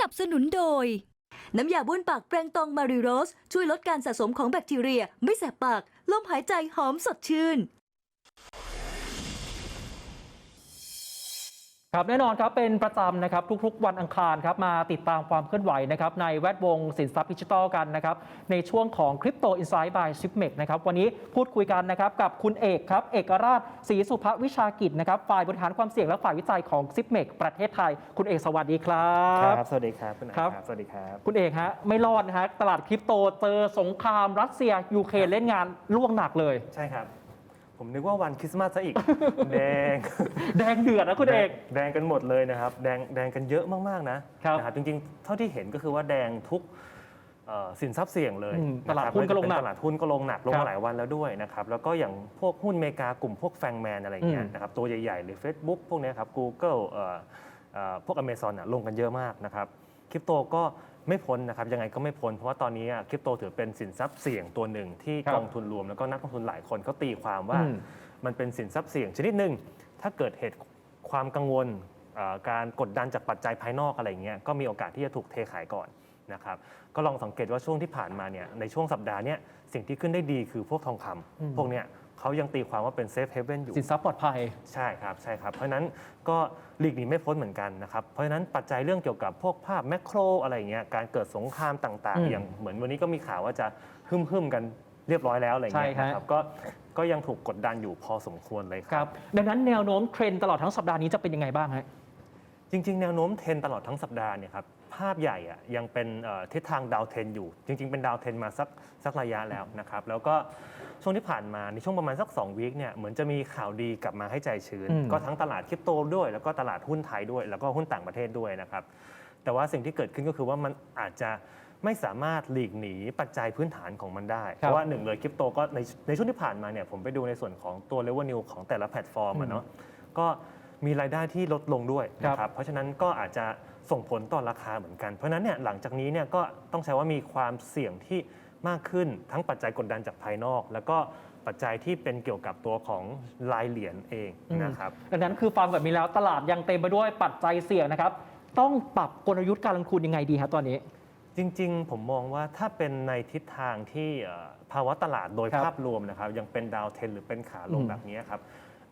นับสนุนโดย น้ำยาบ้วนปากแปรงตองมาริโรส ช่วยลดการสะสมของแบคทีเรีย ไม่แสบปาก ลมหายใจหอมสดชื่น ครับแน่นอนครับเป็นประจำนะครับทุกๆ วันอังคารครับมาติดตามความเคลื่อนไหวนะครับในแวดวงสินทรัพย์ดิจิทัลกันนะครับในช่วงของคริปโตอินไซด์บายชิปเมกนะครับวันนี้พูดคุยกันนะครับกับคุณเอกครับเอกราชศรีสุภวิชากิจนะครับฝ่ายบริหารความเสี่ยงและฝ่ายวิจัยของซิปเมกประเทศไทย คุณเอกสวัสดีครับครับ สวัสดีครับคุณอาครับ สวัสดีครับคุณเอกฮะไม่รอดนะฮะตลาดคริปโตเจอสงครามรัสเซียยูเครนเล่นงานล่วงหนักเลย ใช่ครับ ผมนึกว่าวันคริสต์มาสซะอีก แดง แดงเดือดนะคุณเอก แดงกันหมดเลยนะครับ แดงแดงกันเยอะมากๆนะครับนะครับ จริงๆ เท่าที่เห็นก็คือว่าแดงทุกเอ่อสินทรัพย์เสี่ยงเลยอืมะครับตลาดหุ้นก็ลงหนักไม่ว่าจะเป็ตลาดหุ้นก็ลงหนักลงครัมาบหลายวันแล้วด้วยนะครับ แล้วก็อย่างพวกหุ้นอเมริกากลุ่มพวกแฟงแมนอะไรอย่างเงี้อืยมนะครับตัวใหญ่ๆ หรือ Facebook พวกเนี้ยครับ Google เอ่อเอ่อพวก Amazon อะลงกันเยอะมากนะครับคริปโตก็ ไม่พ้นนะครับยังไงก็ไม่พ้นเพราะว่าตอนนี้อะคริปโตถือเป็นสินทรัพย์เสี่ยงตัวหนึ่งที่ครับกองทุนรวมแล้วก็นักลงทุนหลายคนเขาตีความว่าอืมมันเป็นสินทรัพย์เสี่ยงชนิดหนึ่งถ้าเกิดเหตุความกังวลเอ่อการกดดันจากปัจจัยภายนอกอะไรอย่างเงี้ยก็มีโอกาสที่จะถูกเทขายก่อนนะครับก็ลองสังเกตว่าช่วงที่ผ่านมาเนี่ยในช่วงสัปดาห์เนี้ยสิ่งที่ขึ้นได้ดีคือพวกทองคำอืมพวกเนี้ย เขายังตีความว่าเป็นเซฟเฮเว่นอยู่ สินทรัพย์ปลอดภัย ใช่ครับใช่ครับ เพราะฉะนั้นก็หลีกหนีไม่พ้นเหมือนกันนะครับเพราะฉะนั้นปัจจัยเรื่องเกี่ยวกับพวกภาพแมกโรอะไรอย่างเงี้ยการเกิดสงครามต่าง อืมๆ อย่างเหมือนวันนี้ก็มีข่าวว่าจะหึ่มๆกันเรียบร้อยแล้วอะไรอย่างเงี้ยใช่ครับ นะครับก็ก็ยังถูกกดดันอยู่พอสมควรเลยคครับรับดังนั้นแนวโน้มเทรนด์ตลอดทั้งสัปดาห์นี้จะเป็นยังไงบ้างฮะ จริง ๆ แนวโน้มเทรนด์ตลอดทั้งสัปดาห์เนี่ยครับ ภาพใหญ่อะยังเป็นเอ่อทิศทางดาวเทรนอยู่ จริง ๆ เป็นดาวเทรนมาสักสักระยะแล้วนะครับแล้วก็ช่วงที่ผ่านมาในช่วงประมาณสัก2วีคเนี่ยเหมือนจะมีข่าวดีกลับมาให้ใจชื้นอืมก็ทั้งตลาดคริปโตด้วย แล้วก็ตลาดหุ้นไทยด้วย แล้วก็หุ้นต่างประเทศด้วยนะครับแต่ว่าสิ่งที่เกิดขึ้นก็คือว่ามันอาจจะไม่สามารถหลีกหนีปัจจัยพื้นฐานของมันได้ เพราะว่าหนึ่งเลยคริปโตก็ในในช่วงที่ผ่านมาเนี่ยผมไปดูในส่วนของตัวเลเวลนิวของแต่ละแพลตฟอร์มอะเนาะก็มีรายได้ที่ลดลงด้วยนะครับเพราะฉะนั้นก็อาจจะ ส่งผลต่อราคาเหมือนกัน เพราะฉะนั้นเนี่ยหลังจากนี้เนี่ยก็ต้องใช้ว่ามีความเสี่ยงที่มากขึ้นทั้งปัจจัยกดดันจากภายนอก แล้วก็ปัจจัยที่เป็นเกี่ยวกับตัวของลายเหรียญเองนะครับดังนั้นคือฟังแบบนี้แล้วตลาดยังเต็มไปด้วยปัจจัยเสี่ยงนะครับ ต้องปรับกลยุทธ์การลงทุนยังไงดีครับตอนนี้ จริง ๆ ผมมองว่าถ้าเป็นในทิศทางที่เอ่อภาวะตลาดโดยครับภาพรวมนะครับยังเป็นดาวเทนหรือเป็นขาลงอืมแบบนี้ครับ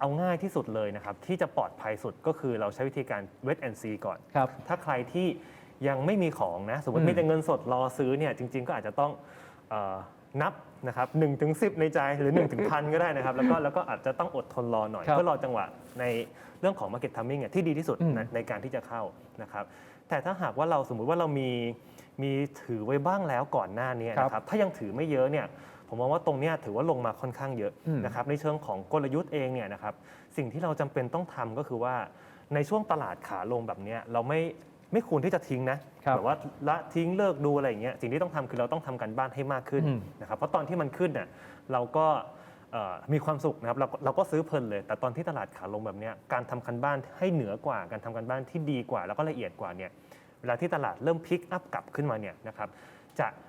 เอาง่ายที่สุดเลยนะครับ ที่จะปลอดภัยสุดก็คือเราใช้วิธีการเวทแอนซีก่อน ครับ ถ้าใครที่ยังไม่มีของนะ สมมอืติมมีแต่เงินสดรอซื้อเนี่ยจริง ๆ ก็อาจจะต้องเออนับนะครับหนึ่งถึงสิในใจหรือ1นถึงพันก็ได้นะครับ แล้วก็แล้วก็อาจจะต้องอดทนรอหน่อย ครับเพื่อรอจังหวะในเรื่องของ Market Timing เนี่ยที่ดีที่สุดอืม ในในการที่จะเข้านะครับ แต่ถ้าหากว่าเราสมมุติว่าเรามีมีถือไว้บ้างแล้วก่อนหน้านี้นะครับ ถ้ายังถือไม่เยอะเนี่ย ผมมองว่าตรงเนี้ยถือว่าลงมาค่อนข้างเยอะอืมนะครับในเชิงของกลยุทธ์เองเนี่ยนะครับสิ่งที่เราจำเป็นต้องทำก็คือว่าในช่วงตลาดขาลงแบบเนี้ยเราไม่ไม่ควรที่จะทิ้งนะครับแบบว่าละทิ้งเลิกดูอะไรอย่างเงี้ยสิ่งที่ต้องทำคือเราต้องทำการบ้านให้มากขึ้นอืมนะครับเพราะตอนที่มันขึ้นเนี่ยเราก็เอ่อมีความสุขนะครับเราก็เราก็ซื้อเพลินเลย แต่ตอนที่ตลาดขาลงแบบเนี้ยการทำการบ้านให้เหนือกว่า การทำการบ้านที่ดีกว่า แล้วก็ละเอียดกว่าเนี่ยเวลาที่ตลาดเริ่มพลิกอัพกลับขึ้นมาเนี่ยนะครับจะเอ่อ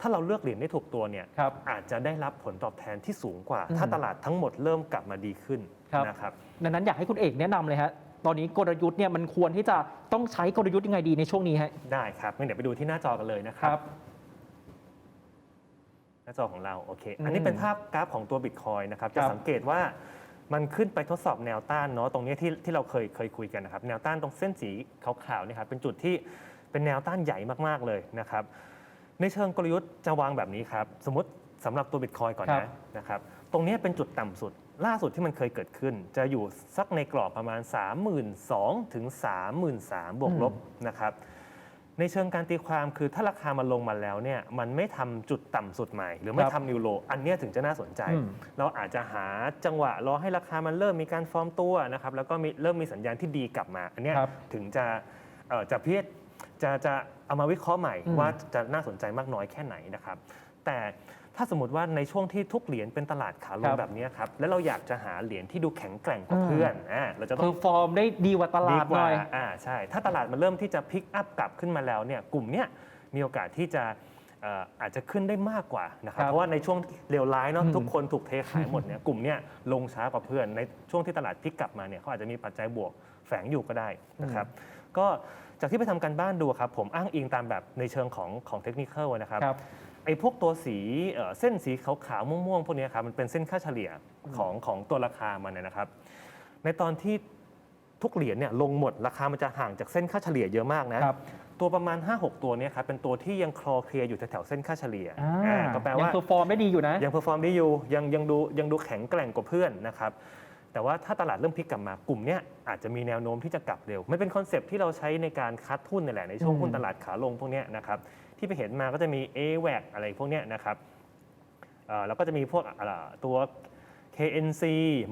ถ้าเราเลือกเหรียญได้ถูกตัวเนี่ยครับอาจจะได้รับผลตอบแทนที่สูงกว่าอืมถ้าตลาดทั้งหมดเริ่มกลับมาดีขึ้นครับนะครับดังนั้นอยากให้คุณเอกแนะนำเลยฮะตอนนี้กลยุทธ์เนี่ยมันควรที่จะต้องใช้กลยุทธ์ยังไงดีในช่วงนี้ฮะได้ครับงั้นเดี๋ยวไปดูที่หน้าจอกันเลยนะครับหน้าจอของเราโอเค อันนี้อืมเป็นภาพกราฟของตัวบิตคอยนะครับจะครับสังเกตว่ามันขึ้นไปทดสอบแนวต้านเนาะตรงนี้ที่ที่เราเคยเคยคุยกันนะครับ แนวต้านตรงเส้นสีขาวๆเนี่ยครับเป็นจุดที่เป็นแนวต้านใหญ่มากๆเลยนะครับ ในเชิงกลยุทธ์จะวางแบบนี้ครับ สมมติสำหรับตัวบิตคอยก่อนครันะบ นะครับ ตรงนี้เป็นจุดต่ำสุด ล่าสุดที่มันเคยเกิดขึ้น จะอยู่สักในกรอบประมาณ 32,000ถึง33,000บวกลบนะครับ ในเชิงการตีความคือถ้าราคามันลงมาแล้วเนี่ยมันไม่ทำจุดต่ำสุดใหม่ หรือไม่ครับทำนิวโล อันเนี้ยถึงจะน่าสนใจ อืม เราอาจจะหาจังหวะรอให้ราคามันเริ่มมีการฟอร์มตัวนะครับแล้วก็มีเริ่มมีสัญญาณที่ดีกลับมา อันเนี้ยครับ ถึงจะเอ่อจะพิจ จะจะเอามาวิเคราะห์ใหม่อืมว่าจะน่าสนใจมากน้อยแค่ไหนนะครับ แต่ถ้าสมมติว่าในช่วงที่ทุกเหรียญเป็นตลาดขาลครังบแบบเนี้ยครับแล้วเราอยากจะหาเหรียญที่ดูแข็งแกร่งกว่าอืมเพื่อนอ่าเราจะต้คือองฟอร์มได้ดีกว่าตลาดกหน่ว่าอยอ่าใช่ ถ้าตลาดมันเริ่มที่จะพิกอัพกลับขึ้นมาแล้วเนี่ยกลุ่มเนี้ยมีโอกาสที่จะเอ่ออาจจะขึ้นได้มากกว่านะครับครับเพราะว่าในช่วงเลวร้ายเนาะอืมทุกคนถูกเทขายหมดเนี่ยกลุ่มเนี้ยลงช้ากว่าเพื่อน ในช่วงที่ตลาดพลิกกลับมาเนี่ยเขาอาจจะมีปัจจัยบวกแฝงอยู่ก็ได้นะครับ ก็ จากที่ไปทำการบ้านดูครับผมอ้างอิงตามแบบในเชิงของของเทคนิคนะครับ ครับ ไอ้พวกตัวสีเอ่อเส้นสีขาวๆม่วงๆพวกเนี้ยครับมันเป็นเส้นค่าเฉลี่ยของของตัวราคามันเนยนะครับ ในตอนที่ทุกเหรียญเนี่ยลงหมดราคามันจะห่างจากเส้นค่าเฉลี่ยเยอะมากนะ ครับ ตัวประมาณ 5-6 ตัวเนี่ยครับเป็นตัวที่ยังคลอเคลียร์อยู่แถวๆเส้นค่าเฉลี่ยอ่าอ่าก็แปลยังว่าเพอร์ฟอร์มได้ดีอยู่นะ ยังเพอร์ฟอร์มดีอยู่ยังยังดูยังดูแข็งแกร่งกว่าเพื่อนนะครับ แต่ว่าถ้าตลาดเริ่มพลิกกลับมากลุ่มเนี้ยอาจจะมีแนวโน้มที่จะกลับเร็วมันเป็นคอนเซปต์ที่เราใช้ในการคัดหุ้นนี่แหละในช่วงอืมหุ้นตลาดขาลงพวกเนี้ยนะครับที่ไปเห็นมาก็จะมี a w a c อะไรพวกเนี้ยนะครับเอ่อแล้วก็จะมีพวกอ่าตัว KNC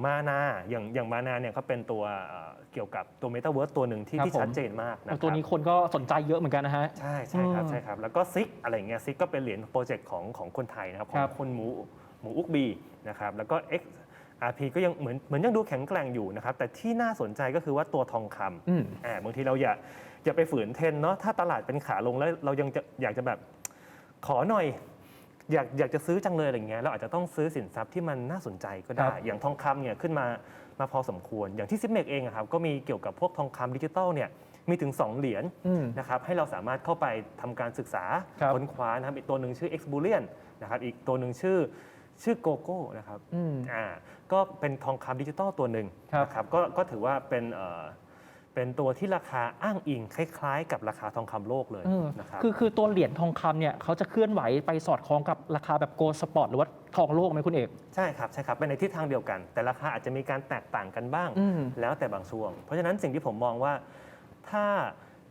มานาอย่างอย่างมานาเนี่ยเขาเป็นตัวเอ่อเกี่ยวกับตัว Metaverse ตัวหนึ่งที่ครับที่ผมชัดเจนมากนะครับตัวนี้คนก็สนใจเยอะเหมือนกันนะฮะ ใช่ใช่ครับอืมใช่ครับ แล้วก็ซิกอะไรเงี้ยซิกก็เป็นเหรียญโปรเจกต์ของของคนไทยนะครับ ขอครังบคนหมูหมูอุกบีนะครับแล้วก็ XRP ก็ยังเหมือนเหมือนยังดูแข็งแกร่งอยู่นะครับ แต่ที่น่าสนใจก็คือว่าตัวทองคำอืมอ่าบางทีเราอย่าอย่าไปฝืนเทรนด์เนาะถ้าตลาดเป็นขาลงแล้วเรายังจะอยากจะแบบขอหน่อย อยากอยากจะซื้อจังเลยอะไรเงี้ยเราอาจจะต้องซื้อสินทรัพย์ที่มันน่าสนใจก็ได้ครับอย่างทองคำเนี่ยขึ้นมามาพอสมควร อย่างที่ซิปเมกเองอะครับก็มีเกี่ยวกับพวกทองคำดิจิตอลเนี่ยมีถึง 2 เหรียญอืมนะครับให้เราสามารถเข้าไปทำการศึกษาครับค้นคว้านะครับอีกตัวหนึ่งชื่อ x b u l i o n นะครับอีกตัวหนึ่งชื่อ ชื่อโกโก้นะครับอืม อ่าก็เป็นทองคำดิจิตอลตัวหนึ่งครับ นะครับก็ก็ถือว่าเป็นเอ่อเป็นตัวที่ราคาอ้างอิงคล้ายๆ กับราคาทองคำโลกเลยเออนะครับ คือคือตัวเหรียญทองคำเนี่ยเขาจะเคลื่อนไหวไปสอดคล้องกับราคาแบบโกลสปอร์ตหรือว่าทองโลกไหมคุณเอก ใช่ครับใช่ครับเป็นในทิศทางเดียวกัน แต่ราคาอาจจะมีการแตกต่างกันบ้าง อืม แล้วแต่บางช่วง เพราะฉะนั้นสิ่งที่ผมมองว่าถ้า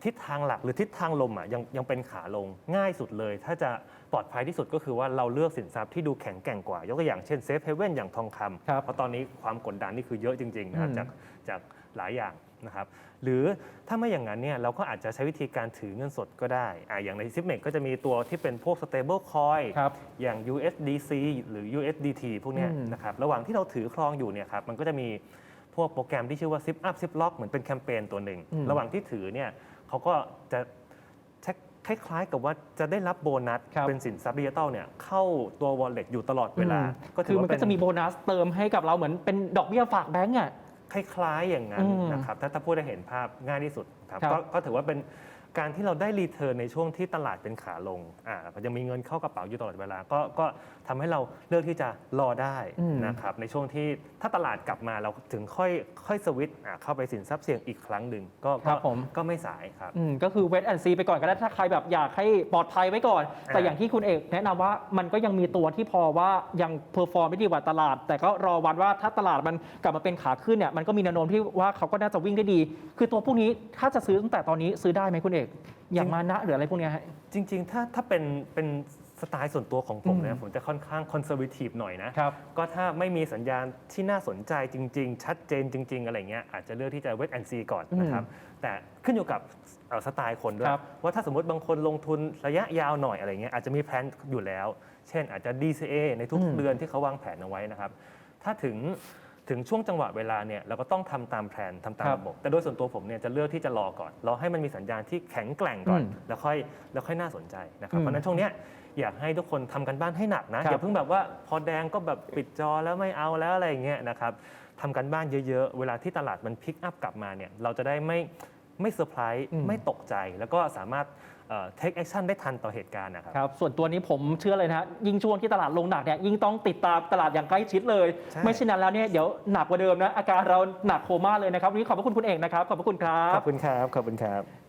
ทิศทางหลักหรือทิศทางลมอะยังยังเป็นขาลงง่ายสุดเลย ถ้าจะ ปลอดภัยที่สุดก็คือว่าเราเลือกสินทรัพย์ที่ดูแข็งแกร่งกว่า ยกตัวอย่างเช่นเซฟเฮเว่นอย่างทองคครับำเพราะตอนนี้ความกดดันนี่คือเยอะจริงๆนะครับอืมจากจากหลายอย่างนะครับหรือถ้าไม่อย่างนั้นเนี่ยเราก็อาจจะใช้วิธีการถือเงินสดก็ได้อะอย่างในซิปเมกก็จะมีตัวที่เป็นพวก stable coin ครับอย่าง USDC หรือ USDT พวกเนี้ยอืมนะครับระหว่างที่เราถือครองอยู่เนี่ยครับมันก็จะมีพวกโปรแกรมที่ชื่อว่า Zip Up Zip Lock เหมือนเป็นแคมเปญตัวหนึ่งอืมระหว่างที่ถือเนี่ยเขาก็จะใช้ คล้าย ๆ กับว่าจะได้รับโบนัสครับเป็นสินทรัพย์ดิจิตอลเนี่ยเข้าตัว wallet อยู่ตลอดเวลา อืมก็ถืคืออว่ามันเป็ก็นจะมีโบนัสเติมให้กับเราเหมือนเป็นดอกเบี้ยฝากแบงก์อะ คล้าย ๆ อย่างนั้นอืมนะครับถ้าถ้าพูดได้เห็นภาพง่ายที่สุดครับครับ ก็ก็ถือว่าเป็น การที่เราได้รีเทิร์นในช่วงที่ตลาดเป็นขาลงอ่ายังมีเงินเข้ากระเป๋าอยู่ตลอดเวลา ก็ก็ทำให้เราเลือกที่จะรอได้อืมนะครับในช่วงที่ถ้าตลาดกลับมาเราถึงค่อยค่อยสวิตช์อ่าเข้าไปสินทรัพย์เสี่ยงอีกครั้งหนึ่งก็ครัก็บผม ก็ไม่สายครับ อืมก็คือเวทแอนซีไปก่อนก็ได้ถ้าใครแบบอยากให้ปลอดภัยไว้ก่อน แต่อ่าอย่างที่คุณเอกแนะนำว่ามันก็ยังมีตัวที่พอว่ายังเพอร์ฟอร์มไม่ดีกว่าตลาด แต่ก็รอวันว่าถ้าตลาดมันกลับมาเป็นขาขึ้นเนี่ยมันก็มีแนวโน้มที่ว่าเขาก็น่าจะวิ่งได้ดี คือตัวพวกนี้ถ้าจะซื้อตั้งแต่ตอนนี้ซื้อได้ไหมคุณเอกอย่างมานะหรืออะไรพวกเนี้ยฮะ จริง ๆ ถ้าถ้าเป็นเป็นสไตล์ส่วนตัวของผมอืมนะผมจะค่อนข้างคอนเซอร์วทีฟหน่อยนะ ครับ ก็ถ้าไม่มีสัญญาณที่น่าสนใจจริง ๆ ชัดเจนจริง ๆ อะไรเงี้ยอาจจะเลือกที่จะเวทแอนซีก่อนนะครับ แต่ขึ้นอยู่กับเอ่อสไตล์คนด้วย ครับ ว่าถ้าสมมติบางคนลงทุนระยะยาวหน่อยอะไรเงี้ยอาจจะมีแผนอยู่แล้ว เช่นอาจจะ DCA ในทุกอืมเดือนที่เขาวางแผนเอาไว้นะครับ ถ้าถึง ถึงช่วงจังหวะเวลาเนี่ยเราก็ต้องทำตามแผนทำตามครับระบบ แต่โดยส่วนตัวผมเนี่ยจะเลือกที่จะรอก่อน รอให้มันมีสัญญาณที่แข็งแกร่งก่อนอืมแล้วค่อยแล้วค่อยน่าสนใจนะครับอืมเพราะฉะนั้นช่วงเนี้ยอยากให้ทุกคนทำกันบ้านให้หนักนะครับอย่าเพิ่งแบบว่าพอแดงก็แบบปิดจอแล้วไม่เอาแล้วอะไรอย่างเงี้ยนะครับทำกันบ้านเยอะๆ เวลาที่ตลาดมันพิกอัพกลับมาเนี่ยเราจะได้ไม่ไม่เซอร์ไพรส์อืมไม่ตกใจแล้วก็สามารถ เทคแอคชั่นได้ทันต่อเหตุการณ์นะครับ ครับ ส่วนตัวนี้ผมเชื่อเลยนะฮะยิ่งช่วงที่ตลาดลงหนักเนี่ยยิ่งต้องติดตามตลาดอย่างใกล้ชิดเลย ใช่ ไม่เช่นนั้นแล้วเนี่ยเดี๋ยวหนักกว่าเดิมนะอาการเราหนักโคม่าเลยนะครับวันนี้ขอบพระคุณคุณเอกนะครับขอบพระคุณครัขบอบคุณครับ ขอบคุณครับ